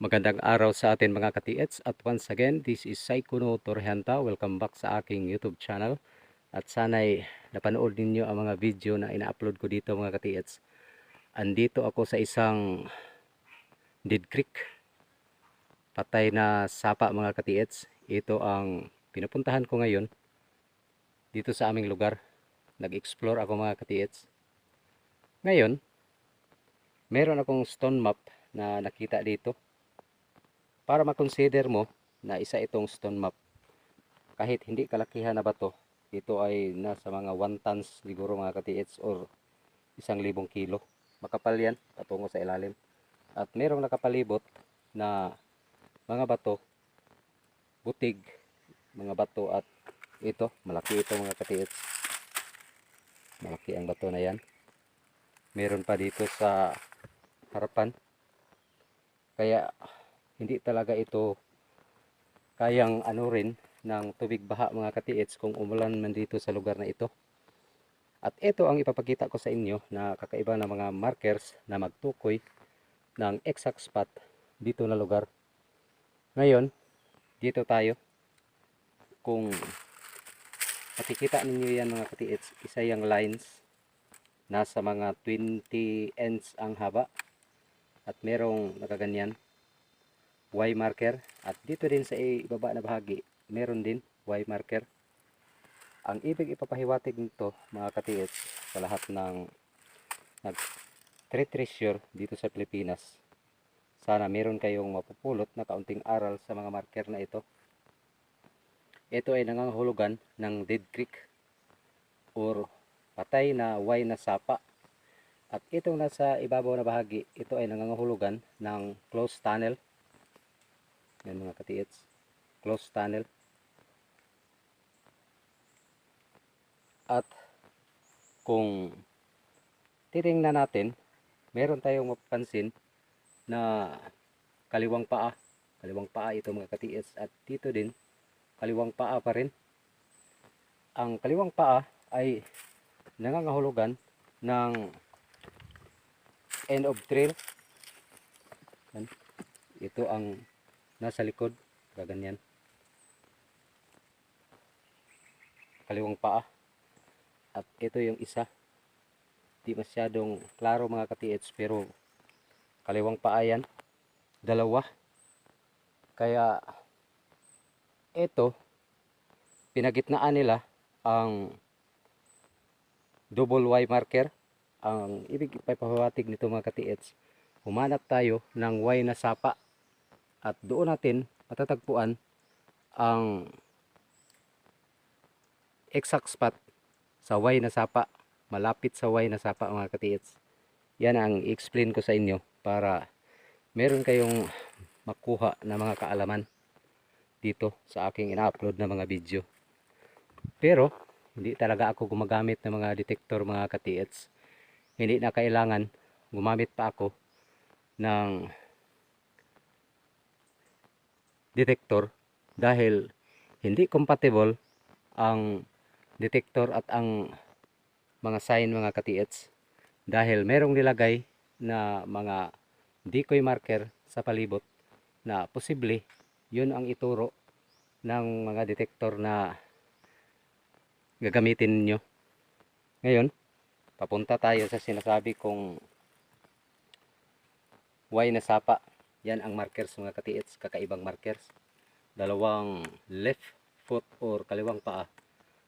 Magandang araw sa atin mga ka-TH at once again this is Saikuno Torrehanta. Welcome back sa aking YouTube channel at sana'y napanood ninyo ang mga video na ina-upload ko dito mga ka-TH. Andito ako sa isang Dead Creek patay na sapa mga ka-TH. Ito ang pinupuntahan ko ngayon dito sa aming lugar. Nag-explore ako mga ka-TH. Ngayon, meron akong stone map na nakita dito para ma-consider mo na isa itong stone map kahit hindi kalakihan na bato ito ay nasa mga 1 tons siguro mga ka-TH or isang libong kilo. Makapal yan patungo sa ilalim. At merong nakapalibot na mga bato butig mga bato at ito malaki ito mga ka-TH malaki ang bato na yan. Meron pa dito sa harapan. Kaya hindi talaga ito kayang ano rin ng tubig baha mga ka-TH kung umulan man dito sa lugar na ito. At ito ang ipapakita ko sa inyo na kakaiba ng mga markers na magtukoy ng exact spot dito na lugar. Ngayon, dito tayo. Kung makikita ninyo yan mga ka-TH, isa yung lines nasa mga 20 ends ang haba at merong nakaganyan Y marker. At dito din sa ibaba na bahagi meron din Y marker. Ang ibig ipapahiwatig nito mga ka-TH sa lahat ng nag treasure dito sa Pilipinas sana meron kayong mapupulot na kaunting aral sa mga marker na ito. Ito ay nangangahulugan ng Dead Creek or patay na Y na sapa. At itong nasa ibabaw na bahagi ito ay nangangahulugan ng closed tunnel yan mga ka-TH. Close tunnel. At kung titingnan natin, meron tayong mapapansin na kaliwang paa. Kaliwang paa ito mga ka-TH. At dito din, kaliwang paa pa rin. Ang kaliwang paa ay nangangahulugan ng end of trail. Ito ang nasa likod gaganyan. Kaliwang paa. At ito yung isa. Di masyadong klaro mga ka-TH pero kaliwang paa yan. Dalawa. Kaya ito pinagitnaan nila ang double Y marker. Ang ibig ipapahawatig nito mga ka-TH humanap tayo ng Y na sapa at doon natin matatagpuan ang exact spot sa Y na sapa. Malapit sa Y na sapa mga katiits. Yan ang i-explain ko sa inyo para meron kayong makuha na mga kaalaman dito sa aking ina-upload na mga video. Pero hindi talaga ako gumagamit ng mga detector mga katiits. Hindi na kailangan gumamit pa ako ng detector dahil hindi compatible ang detector at ang mga sign mga ka-TH dahil merong nilagay na mga decoy marker sa palibot na posible yun ang ituro ng mga detector na gagamitin ninyo ngayon papunta tayo sa sinasabi kong Y na sapa yan ang markers mga ka-TH, kakaibang markers. Dalawang left foot or kaliwang paa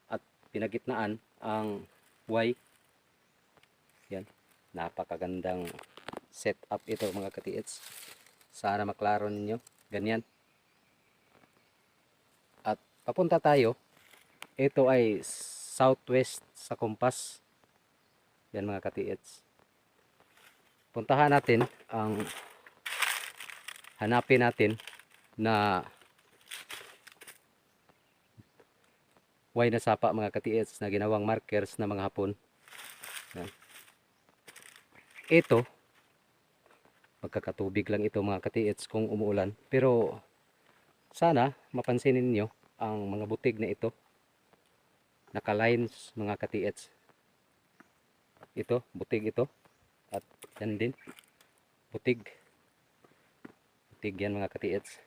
at pinagitnaan ang Y. Yan, napakagandang setup ito mga ka-TH. Sana maklaro ninyo. Ganyan. At papunta tayo. Ito ay southwest sa kompas. Yan mga ka-TH. Puntahan natin ang hanapin natin na Y na sapa mga ka-TH na ginawang markers na mga hapon. Ito, magkakatubig lang ito mga ka-TH kung umuulan. Pero sana mapansin ninyo ang mga butig na ito. Naka-lines mga ka-TH. Ito, butig ito. At yan din, butig butig yan mga katiits.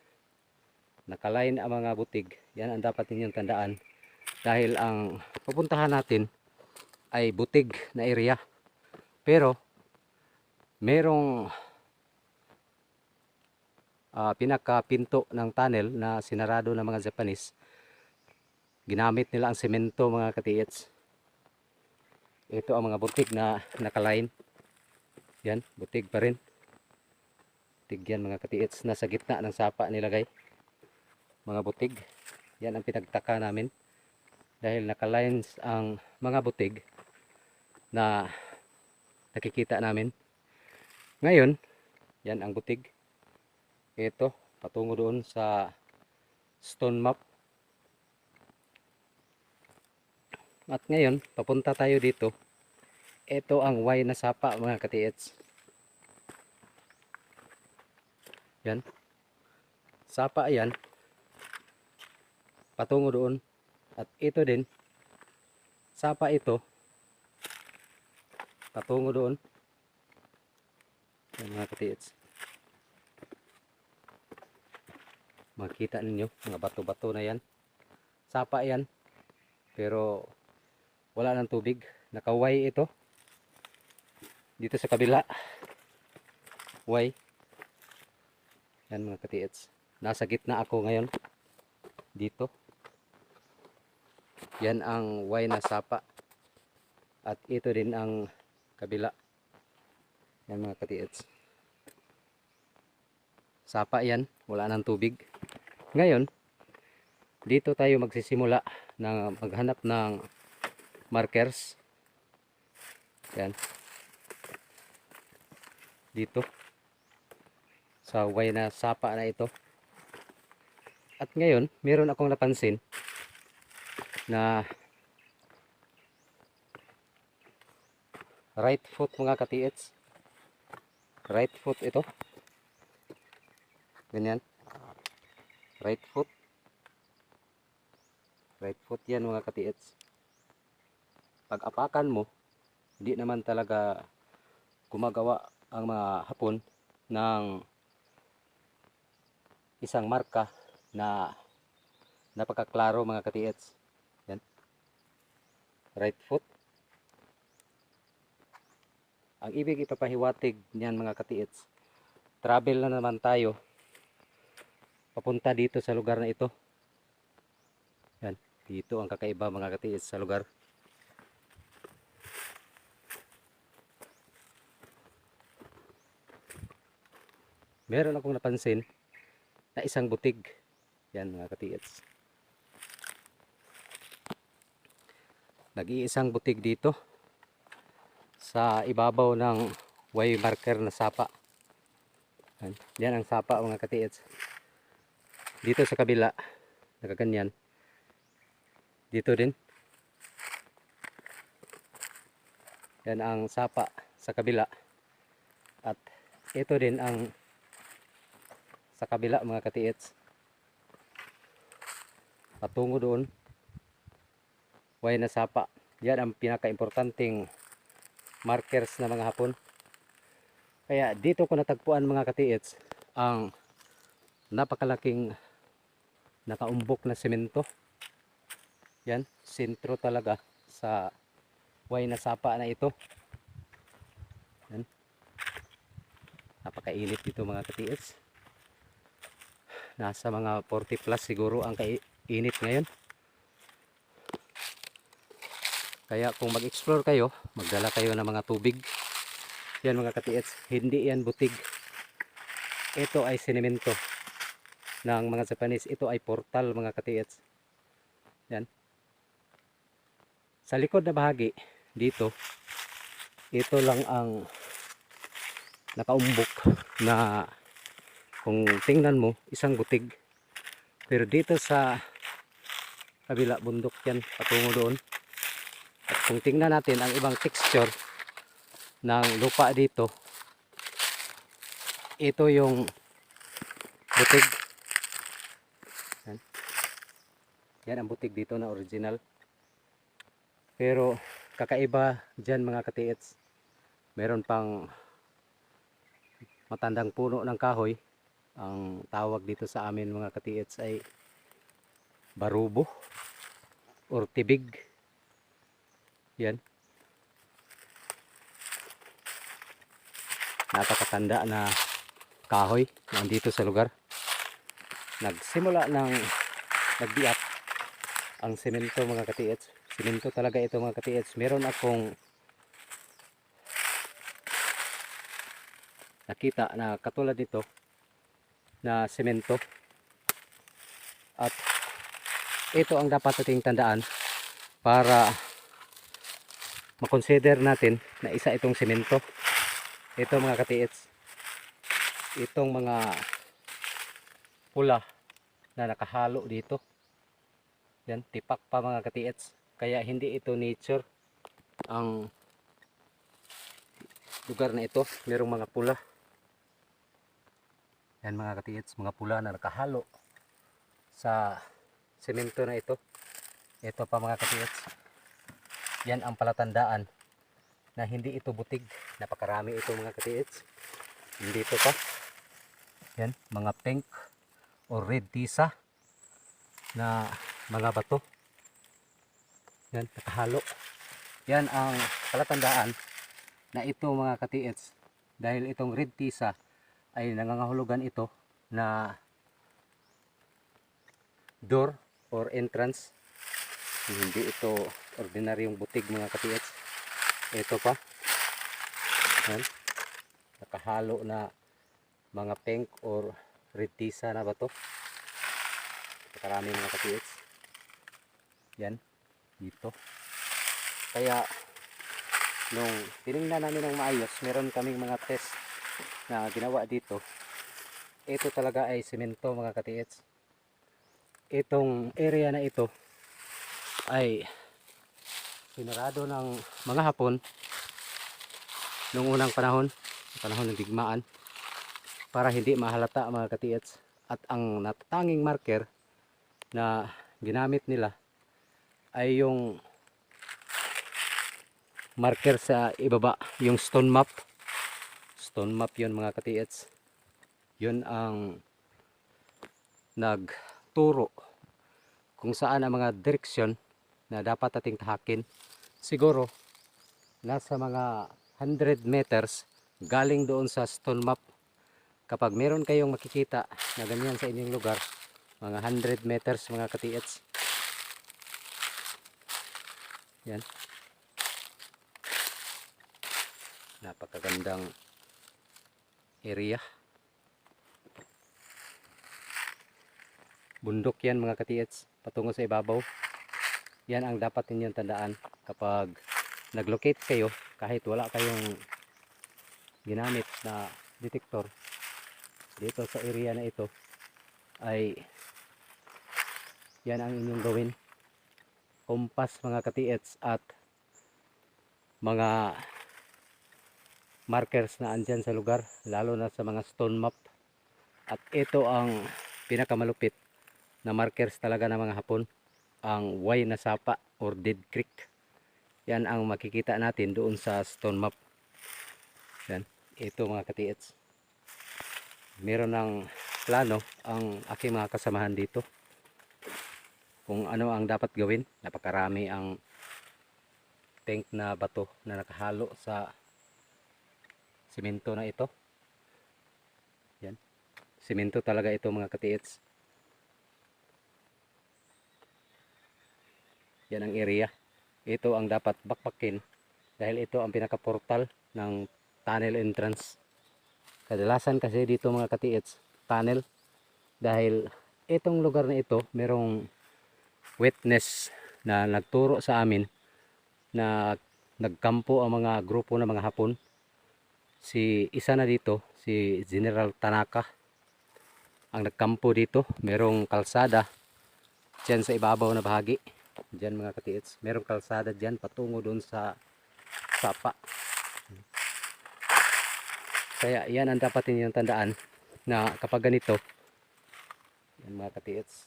Nakalain ang mga butig. Yan ang dapat ninyong tandaan. Dahil ang pupuntahan natin ay butig na area. Pero merong ah, pinakapinto ng tunnel na sinarado ng mga Japanese. Ginamit nila ang semento mga katiits. Ito ang mga butig na nakalain. Yan, butig pa rin. Butig mga katiits. Nasa gitna ng sapa nilagay. Mga butig. Yan ang pinagtaka namin. Dahil nakalines ang mga butig na nakikita namin. Ngayon, yan ang butig. Ito, patungo doon sa stone map. At ngayon, papunta tayo dito. Ito ang Y na sapa mga katiits. Yan. Sapa yan. Patungo doon. At ito din. Sapa ito. Patungo doon. Yan mga katiits. Makita ninyo, mga bato-bato na yan. Sapa yan. Pero wala ng tubig. Nakaway ito. Dito sa kabila. Way. Yan mga katiits. Nasa gitna ako ngayon. Dito. Yan ang Y na sapa. At ito din ang kabila. Yan mga katiits. Sapa yan. Wala ng tubig. Ngayon, dito tayo magsisimula na maghanap ng markers. Yan. Dito. Sa way na sapa na ito. At ngayon, meron akong napansin na right foot mga katiits. Right foot ito. Ganyan. Right foot. Right foot yan mga katiits. Pag apakan mo, hindi naman talaga gumagawa ang mga hapon ng isang marka na napakaklaro mga katiits. Yan. Right foot. Ang ibig ipapahiwatig niyan mga katiits, travel na naman tayo papunta dito sa lugar na ito. Yan, dito ang kakaiba mga katiits sa lugar. Meron akong napansin na isang butig. Yan mga katiits. Nag-iisang butig dito sa ibabaw ng way marker na sapa. Yan, yan ang sapa mga katiits. Dito sa kabila, nakaganyan. Dito din. Yan ang sapa sa kabila. At ito din ang sa kabila mga katiits. Patungo doon. Way na sapa. Yan ang pinaka-importanting markers na mga hapon. Kaya dito ko natagpuan mga katiits ang napakalaking nakaumbok na semento. Yan, sentro talaga sa way na sapa na ito. Yan. Napakainit dito mga katiits. Nasa mga 40 plus siguro ang kainit ngayon. Kaya kung mag-explore kayo, magdala kayo ng mga tubig. Yan mga katiits, hindi yan butig. Ito ay sinemento ng mga Japanese. Ito ay portal mga katiits. Yan. Sa likod na bahagi, dito, ito lang ang nakaumbok na kung tingnan mo, isang butig. Pero dito sa kabila bundok yan, patungo doon. At kung tingnan natin ang ibang texture ng lupa dito, ito yung butig. Yan. Yan ang butig dito na original. Pero kakaiba dyan mga katiits. Meron pang matandang puno ng kahoy Ang tawag dito sa amin mga katiits ay barubo or tibig. Yan. Napakatanda na kahoy nandito sa lugar. Nagsimula ng nagbiak ang semento mga katiits. Semento talaga ito mga katiits. Meron akong nakita na katulad nito na semento. At ito ang dapat nating tandaan para makonsider natin na isa itong semento. Ito mga katiits itong mga pula na nakahalo dito. Yan tipak pa mga katiits. Kaya hindi ito nature ang lugar na ito. Merong mga pula yan mga katiits, mga pula na nakahalo sa semento na ito. Ito pa mga katiits. Yan ang palatandaan na hindi ito butig. Napakarami ito mga katiits. Dito pa. Yan, mga pink or red tisa na mga bato. Yan, nakahalo. Yan ang palatandaan na ito mga katiits. Dahil itong red tisa ay nangangahulugan ito na door or entrance. Hindi ito ordinaryong butig mga katiits ito pa. Yan. Nakahalo na mga pink or red tisa na ba to? Karami mga katiits yan. Dito. Kaya nung tinignan namin ng maayos meron kaming mga test na ginawa dito ito talaga ay semento mga katiits itong area na ito ay sinarado ng mga hapon noong unang panahon panahon ng digmaan para hindi mahalata mga katiits at ang natatanging marker na ginamit nila ay yung marker sa ibaba yung stone map stone map yun mga katiits yun ang nagturo kung saan ang mga direksyon na dapat ating tahakin. Siguro nasa mga 100 meters galing doon sa stone map. Kapag meron kayong makikita na ganyan sa inyong lugar mga 100 meters mga katiits yan. Napakagandang area. Bundok yan mga katiits patungo sa ibabaw. Yan ang dapat ninyong tandaan kapag naglocate kayo kahit wala kayong ginamit na detector dito sa area na ito ay yan ang inyong gawin. Kompas mga katiits at mga markers na andyan sa lugar lalo na sa mga stone map at ito ang pinakamalupit na markers talaga ng mga hapon ang Y na sapa or dead creek. Yan ang makikita natin doon sa stone map yan ito mga katiits meron ng plano ang aking mga kasamahan dito. Kung ano ang dapat gawin napakarami ang tank na bato na nakahalo sa simento na ito. Yan. Simento talaga ito mga katiits yan ang area. Ito ang dapat bakbakin dahil ito ang pinaka portal ng tunnel entrance. Kadalasan kasi dito mga katiits tunnel. Dahil itong lugar na ito merong witness na nagturo sa amin na nagkampo ang mga grupo ng mga hapon si isa na dito si General Tanaka. Ang nagkampo dito merong kalsada dyan sa ibabaw na bahagi. Dyan mga katiits merong kalsada dyan patungo doon sa sapa. Kaya yan ang dapat ninyong tandaan na kapag ganito yan mga katiits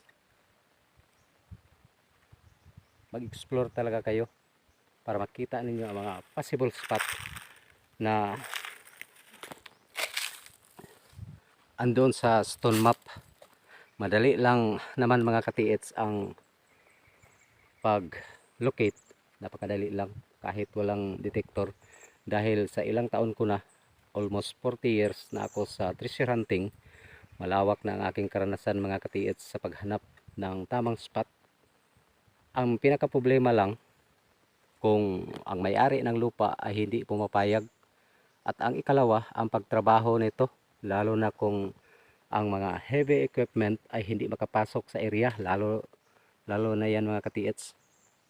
mag-explore talaga kayo para makita ninyo ang mga possible spot na andun sa stone map. Madali lang naman mga katiits ang pag-locate. Napakadali lang kahit walang detector. Dahil sa ilang taon ko na, almost 40 years na ako sa treasure hunting, malawak na ang aking karanasan mga katiits sa paghanap ng tamang spot. Ang pinaka problema lang kung ang may-ari ng lupa ay hindi pumapayag at ang ikalawa ang pagtrabaho nito lalo na kung ang mga heavy equipment ay hindi makapasok sa area lalo lalo na yan mga katiits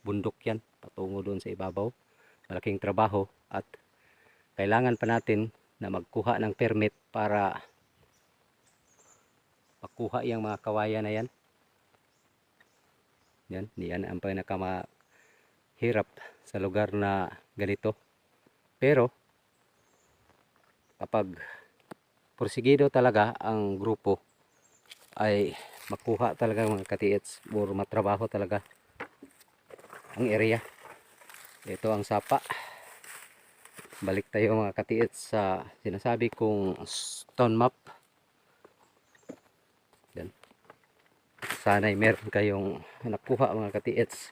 bundok yan patungo doon sa ibabaw. Malaking trabaho at kailangan pa natin na magkuha ng permit para makuha yung mga kawayan na yan. Yan yan ang pinakamahirap sa lugar na ganito. Pero kapag porsigido talaga ang grupo ay makuha talaga mga katiits. Or matrabaho talaga ang area. Ito ang sapa. Balik tayo mga katiits sa sinasabi kong stone map. Yan. Sana'y meron kayong nakuha mga katiits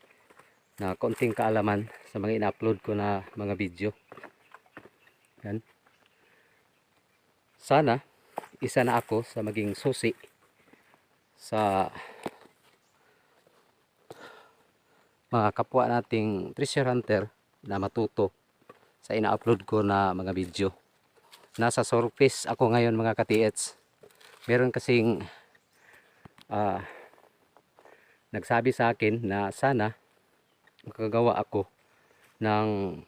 na konting kaalaman sa mga ina-upload ko na mga video. Yan sana isa na ako sa maging susi sa mga kapwa nating treasure hunter na matuto sa ina-upload ko na mga video. Nasa surface ako ngayon mga katiets. Meron kasing ah, nagsabi sa akin na sana makagawa ako ng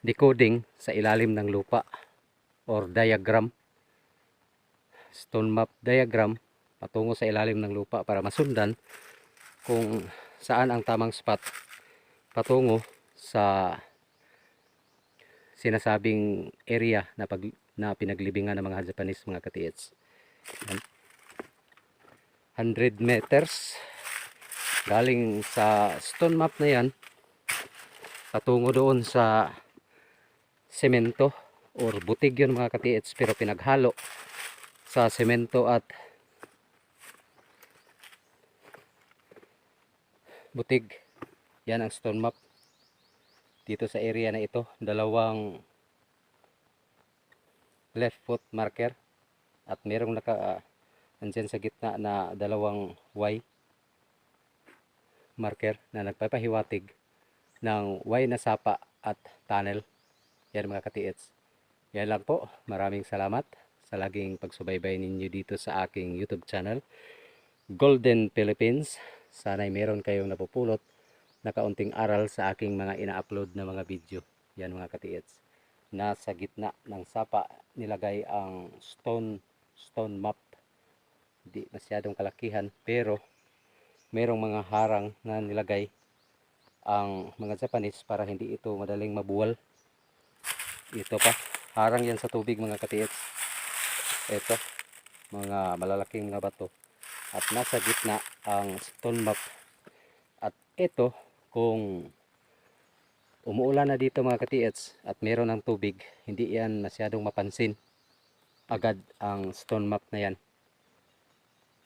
decoding sa ilalim ng lupa or diagram stone map diagram patungo sa ilalim ng lupa para masundan kung saan ang tamang spot patungo sa sinasabing area na pag na pinaglibingan ng mga Japanese mga katiits. Yan. 100 meters galing sa stone map na yan patungo doon sa semento or butig yun mga katiits pero pinaghalo sa semento at butig. Yan ang stone map dito sa area na ito. Dalawang left foot marker at merong naka uh, andyan sa gitna na dalawang Y marker na nagpapahiwatig ng Y na sapa at tunnel. Yan mga katiits yan lang po maraming salamat sa laging pagsubaybay ninyo dito sa aking youtube channel Golden Philippines sana'y meron kayong napupulot na kaunting aral sa aking mga ina-upload na mga video. Yan mga katiits. Nasa gitna ng sapa nilagay ang stone stone map. Hindi masyadong kalakihan pero merong mga harang na nilagay ang mga Japanese para hindi ito madaling mabuwal. Ito pa, harang yan sa tubig mga katiits. Ito, mga malalaking mga bato. At nasa gitna ang stone map at ito kung umuulan na dito mga katiets at meron ng tubig hindi yan masyadong mapansin agad ang stone map na yan.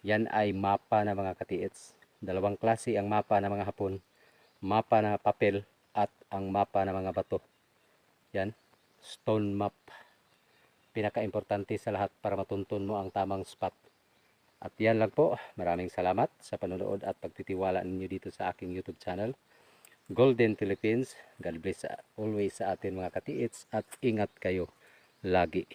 Yan ay mapa na mga katiets. Dalawang klase ang mapa ng mga hapon mapa na papel at ang mapa ng mga bato. Yan stone map pinaka-importante sa lahat para matuntun mo ang tamang spot at yan lang po. Maraming salamat sa panonood at pagtitiwala ninyo dito sa aking YouTube channel. Golden Philippines. God bless always sa atin mga katiits at ingat kayo lagi.